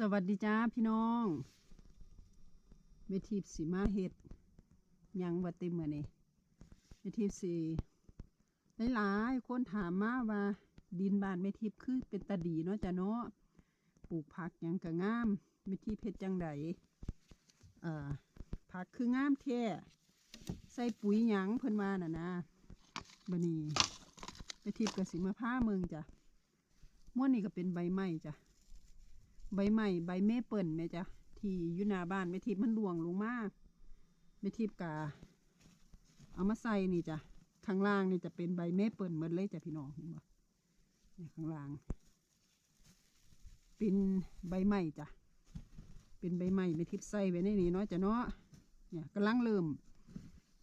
สวัสดีจ้าพี่น้องเวทีสีมาเห็ดยังวัติมเมื่อนี่เวทีสีหลายๆคนถามมาว่า ดินบ้านเมทิพย์คือเป็นตาดีเนาะจ้ะเนาะปลูกผักยังก็งามเมทิพย์เพชรจังไดเอ่อผักคืองามแท้ใส่ปุ๋ยหยังเพิ่นว่าน่ะนะบัดนี้เมทิพย์ก็สิมาผ้าเมืองจ้ะม้วนนี่ก็เป็นใบไม้จ้ะ ใบใหม่ใบเมเปิลแม่จ้ะที่อยู่หน้าบ้านแม่ทิพมันหลวงลงมากแม่ทิพกาเอามาใส่นี่จ้ะข้างล่างนี่จะเป็นใบเมเปิลหมดเลยจ้ะพี่น้องเห็นบ่เนี่ยข้างล่าง เป็นใบใหม่จ้ะเป็นใบใหม่แม่ทิพใส่ไว้ในนี้เนาะจ้ะเนาะเนี่ยกำลังเริ่ม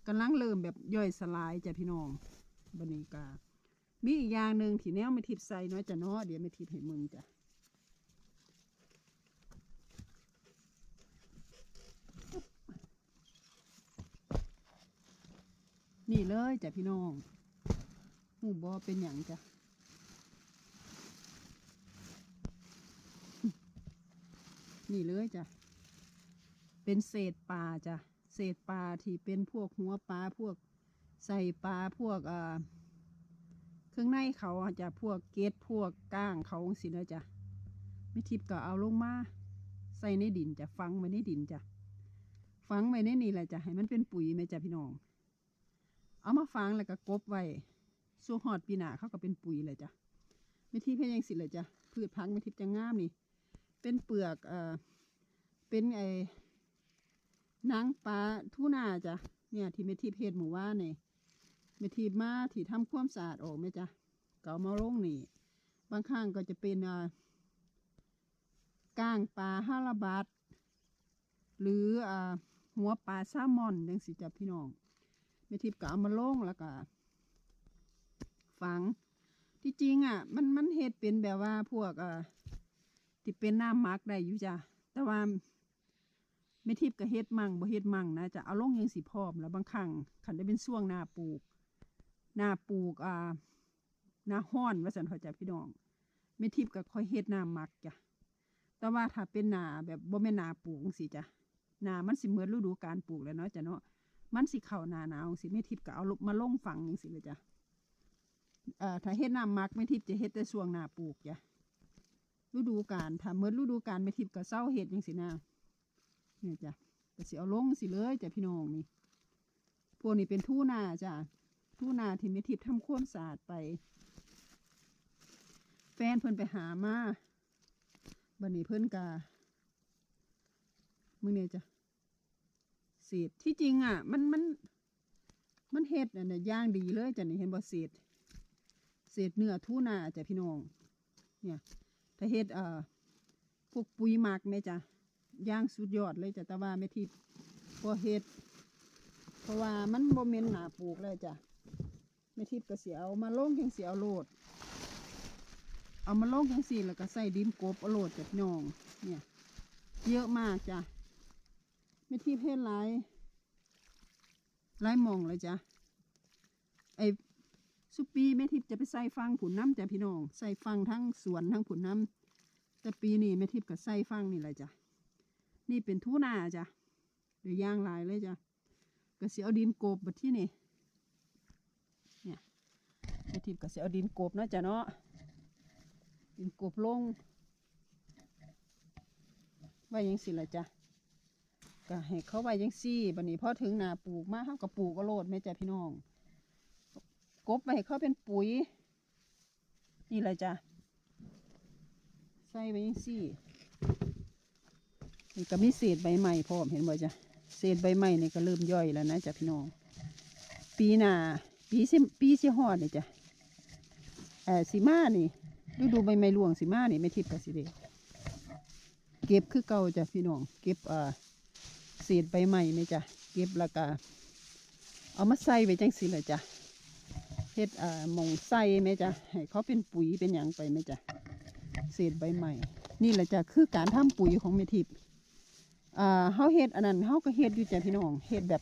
กำลังเริ่มแบบย่อยสลายจ้ะพี่น้องบันนี้กามีอีกอย่างหนึ่งที่แนวแม่ทิพใส่เนาะจ้ะเนาะเดี๋ยวแม่ทิพย์ให้มึงจ้ะ นี่เลยจ้ะพี่น้องหูบอเป็นอย่างจ้ะนี่เลยจ้ะเป็นเศษปลาจ้ะเศษปลาที่เป็นพวกหัวปลาพวกใส่ปลาพวกอ่าเครื่องในเขาจะพวกเกล็ดพวกก้างเขาสินะจ้ะไม่ทิพย์ก็เอาลงมาใส่ในดินจ้ะฝังไว้ในดินจ้ะฝังไว้ในนี่แหละจ้ะให้มันเป็นปุ๋ยไหมจ้ะพี่น้อง เอามาฝังแล้วก็กบไว้สู้หอดปีหนาเขาก็เป็นปุ๋ยเลยจ้ะไม่ทิพย์ยังสิเลยจ้ะพืชพังไม่ทิพย์จะงามนี่ เป็นเปลือกเอ่อเป็นไอ้นังปลาทูนาจ้ะเนี่ยที่ไม่ทิพย์เฮ็ดหมู่ว่านนี่ไม่ทิพย์มาที่ทำความสะอาดออกไหมจ้ะเก็เอามาลงนี่ บางครั้งก็จะเป็นอ่าก้างปลาห้าระบาดหรืออ่าหัวปลาซลมอนจังสิจ้ะพี่น้อง ม่ทิพย์ก็เอามาลงแล้วก็ฝัง ที่จริงอะ มันมันเฮ็ดเป็นแบบว่าพวกอ่าที่เป็นหน้ำหมักได้อยู่จ้ะแต่ว่าแม่ทิพย์ก็เฮ็ดมั่งบ่เฮ็ดมั่งนะจะเอาลงยังสิพร้อมแล้วบางครั้งคันได้เป็นช่วงหน้าปลูก หน้าปลูกอ่าหน้าห้อนว่าซั่นเขาจ้ะพี่น้องแม่ทิพย์ก็ค่อยเฮ็ดน้ำหมักจ้ะแต่ว่าถ้าเป็นหน้าแบบบ่แม่นหน้าปลูกจังซี่จ้ะหน้ามันสิเหมือนฤดูกาลปลูกแล้วเนาะจ้ะเนาะ มันสิเข่าหนาหนาวสิไม่ทิพย์ก็เอาลุมาลงฝังอย่างสิเลยจ้ะเอ่อถ้าเฮ็ดน้ำมักไม่ทิพย์จะเฮ็ดแต่ช่วงหน้าปลูกจ้ะฤดูกาลถ้าเมื่อฤดูกาลไม่ทิพย์ก็เศร้าเฮ็ดอย่างสินะเนี่ยจ้ะก็สิเอาลงสิเลยจ้ะพี่น้องนี่พวกนี้เป็นทูนาจ้ะทูนาที่ไม่ทิพย์ทำความสะอาดไป แฟนเพิ่นไปหามาบันนี้เพิ่นกามึงเนี่ยจ้ะ เศษที่จริงอะ มันมันมันเห็ดอันเนี่ยย่างดีเลยจ้ะนี่เห็นบ่เศษเศษเนื้อทูน่าจ้ะพี่น้อง เนี่ย ถ้าเห็ดเอ่อพวกปุ๋ยหมักแม่จ้ะย่างสุดยอดเลยจ้ะแต่ว่าไม่ทิพพอเห็ด เพราะว่ามันโมเมนหนาปลูกเลยจ้ะไม่ทิพก็เสียเอามาลงจังเสียเอาโลด เอามาลงจังสี่แล้วก็ใส่ดินกบเอาโลดจ้ะพี่น้อง เนี่ย เยอะมากจ้ะ ไม่ที่เพศหลายหลายมองเลยจ้ะไอ้สุปปีแม่ทิพย์จะไปใส่ฟังผุนน้ำจ้ะพี่น้องใส่ฟังทั้งสวนทั้งผุนน้ำแต่ปีนี้แม่ทิพย์ก็ใส่ฟังนี่แหละจ้ะนี่เป็นทูนาจ้ะเดี๋ยวย่างลายเลยจ้ะก็เสียเอาดินโกบแบบที่นี่เนี่ยแม่ทิพย์ก็เสียเอาดินโกบเนาะจ้ะเนาะดินโกบลงไว้ยังสิละจ้ะ ก็ให้เขาไว้ยังซี่บันนี้พอถึงนาปลูกมาเขาก็ปลูกก็โลดแม่จ้ะพี่น้อง กบไว้ให้เขาเป็นปุ๋ย นี่แหละจ้ะใส่ไว้ยังซี่นี่ก็มีเศษใบใหม่พร้อมเห็นบ่จ้ะเศษใบใหม่นี่ก็เริ่มย่อยแล้วนะจ้ะพี่น้อง ปีหน้าปีสิปีสิฮอดนี่จ้ะเออสีมานี่ฤดูใบไม้ร่วงสีมานี่ไม่ทิพย์กับสิเดเก็บคือเก่าจ้ะพี่น้อง เก็บเอ่อ เศษใบใหม่ไหมจ้ะเก็บแล้วก็เอามาใส่ไว้จังสิเลยจ้ะเฮ็ดอ่ามงใส่ไหมจ้ะให้เขาเป็นปุ๋ยเป็นหยังไปไหมจ้ะเศษใบใหม่ นี่แหละจ้ะคือการทำปุ๋ยของเมทิพย์อ่าเฮาเฮ็ดอันนั้นเฮาก็เฮ็ดอยู่จ้ะพี่น้องเฮ็ดแบบ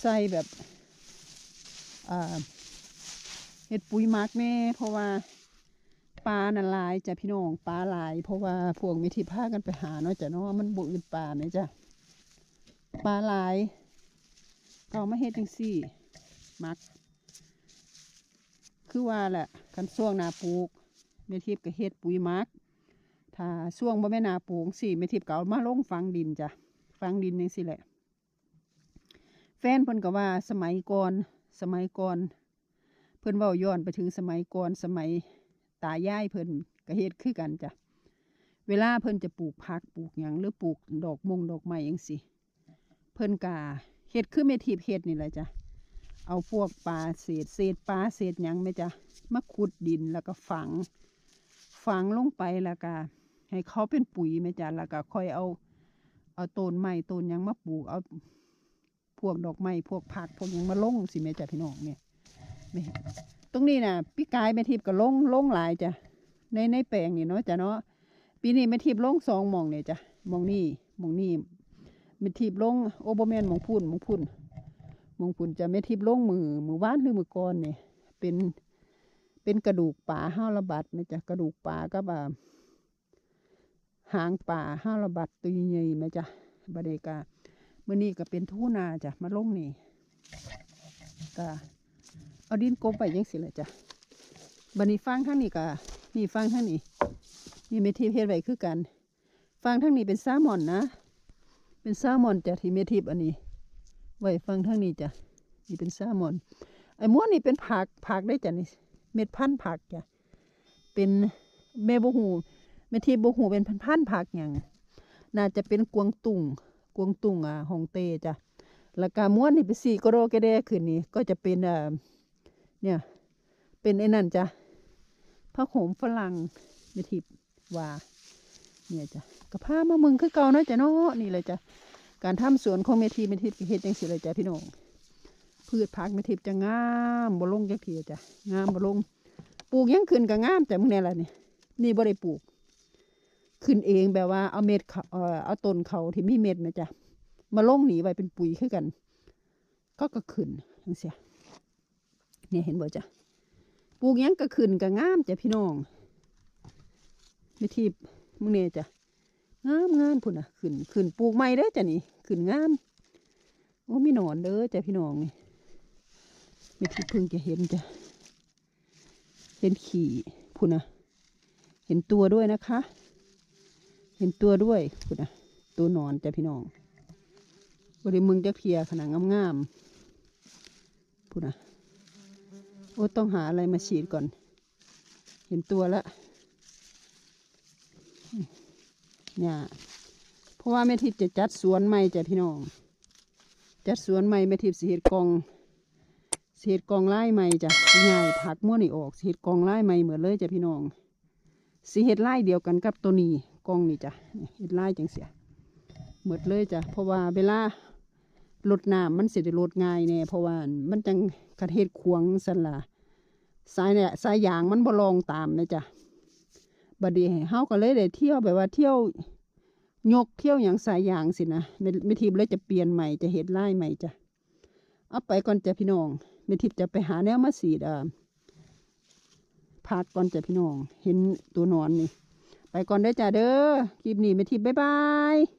ใส่แบบอ่าเฮ็ดปุ๋ยมักแม่เพราะว่าปลาน่ะลายจ้ะพี่น้องปลาลาย เพราะว่าพวกมิทิพากันไปหาเนาะจ้ะเนาะมันบ่อื่นปลาไหมจ้ะ ปลาหลายเอามาเฮ็ดจังซี่ มัก คือว่าแหละกันช่วงนาปลูกแม่ทิพย์ก็เฮ็ดปุ๋ยมัก ถ้าช่วงบ่แม่นาปลูกสิแม่ทิพย์ก็เอามาลงฝังดินจ้ะฝังดินจังซี่แหละ แฟนเพิ่นก็ว่าสมัยก่อนสมัยก่อน เพิ่นเว้าย้อนไปถึงสมัยก่อนสมัยตายายเพิ่นก็เฮ็ดคือกันจ้ะเวลาเพิ่นจะปลูกผักปลูกหยังหรือปลูกดอกมงดอกไม้จังซี่ เพิ่นก็เฮ็ดคือแม่ทิพย์เฮ็ดนี่แหละจ้ะเอาพวกปลาเศษเศษปลาเศษยังไหมจ๊ะมาขุดดินแล้วก็ฝัง ฝังลงไปแล้วก็ให้เขาเป็นปุ๋ยไหมจ๊ะแล้วก็ค่อยเอา เอาต้นไม้ต้นยังมาปลูกเอาพวกดอกไม้พวกผักพวกยังมาลงสิแม่จ๊ะพี่น้องเนี่ยแม่ตรงนี้น่ะพี่กายแม่ทิพย์ก็ลงลงหลายจ้ะในในแปลงนี่เนาะจ้ะเนาะปีนี้แม่ทิพย์ลงสองมองเนี่ยจ้ะมองนี่มองนี่ แม่ทิพย์ลงโอโบแมนมองพุ่นมองพุ่นมงปุ่นจะไม่ทิพย์ลงมือมือว่านหรือมือกอนเนี่ยเป็นเป็นกระดูกป่าห้าระบัดนะจ๊ะกระดูกป่าก็แบบหางป่าห้าระบัดตัวใหญ่ไหมจ๊ะบดเดกาเมื่อนี้ก็เป็นทุ่นาจ้ะมาลงนี่ก็เอาดินกลมไปยังสิเลยจ้ะบันนี้ฟังทั้งนี้ก็นี่ฟังทั้งนี้นี่เมทิพย์เฮ็ดไว้คือกัน ฟังทั้งนี้เป็นซาหมอนนะ เป็นซาหมอนจ้ะที่เมทิพย์อันนี้ ไว้ฟังทางนี้จ้ะนี่เป็นซลมอน ไอ้ม้วนนี่เป็นผักผักได้จ้ะนี่เม็ดพันธุ์ผักจ้ะเป็นแม่บหูแม่ที่บหูเป็นพันพันธุ์ผักอย่างน่าจะเป็นกวางตุงกวางตุงอะฮองเตจ้ะแล้วก็ม้วนนี่เป็นสีกโรกระเดขึ้นนี่ก็จะเป็นอ่าเนี่ยเป็นไอ้นั่นจ้ะผ้าโขมฝรั่งแม่ทิพย์ว่าเนี่ยจ้ะ กระพ้ามามึงคือเก่าเนาะจ้ะเนาะนี่เลยจ้ะการทำสวนของเมทีเมทิพย์ก็เฮ็ดจังสิเลยจ้ะพี่น้องพืชผักเมทิพย์จะงามบ่ลงจักเทียจ้ะงามบ่ลงปลูกยังขึ้นก็งามแต่มึงแน่ล่ะนี่นี่บ่ได้ปลูก ขึ้นเองแบบว่าเอาเม็ดเขาเอ่อเอาต้นเขาที่มีเม็ดนะจ้ะมาลงหนีไว้เป็นปุ๋ยคือกัน ก็ก็ขึ้นจังเสียเนี่ยเห็นบ่จ้ะปลูกยังก็ขึ้นก็งามจ้ะพี่น้องเมทิพย์มึงเนี่ยจ้ะ งามงามพุ่นอะขึ้นขึ้นปลูกใหม่เด้อจ้ะนี่ขึ้นงามโอ้มีหนอนเด้อจ้ะพี่น้องนี่ไม่ที่เพิ่งจะเห็นจ้ะเห็นขี่พุ่นอะเห็นตัวด้วยนะคะ เห็นตัวด้วยพุ่นอะตัวนอนจ้ะพี่น้องบริมึงจะเพียขนาดงามๆพุ่นอะโอ้ต้องหาอะไรมาฉีดก่อน เห็นตัวละ เนี่ยเพราะว่าแม่ทิพย์จะจัดสวนใหม่จ้ะพี่น้อง จัดสวนใหม่แม่ทิพย์สิเฮ็ดกองสิเฮ็ดกองไล่ใหม่จ้ะสิย้ายผักม้วนนี่ออกสิเฮ็ดกองไล่ใหม่เหมือนเลยจ้ะพี่น้องสิเฮ็ดไล่เดียวกันกับตัวนี้กองนี่จ้ะเฮ็ดไล่จังเสียเหมือนเลยจ้ะเพราะว่าเวลาลดน้ำมันเสิได้ลดง่ายแน่เพราะว่ามันจังกระเทศขวางสันละสายเนี่ยสายยางมันบ่ลองตามนะจ้ะ บัดนี้เฮาก็เลยได้เที่ยวแบบว่าเที่ยวยกเที่ยวอย่างสายยางสินะเมทิพเลยจะเปลี่ยนใหม่จะเห็ดไล่ใหม่จ้ะเอาไปก่อนจ้ะพี่น้องเมทิพจะไปหาแนวมาสีดอ่าพักก่อนจ้ะพี่น้อง เห็นตัวนอนนี่ ไปก่อนได้จ้ะเด้อคลิปนี้เมทิพบ๊ายบาย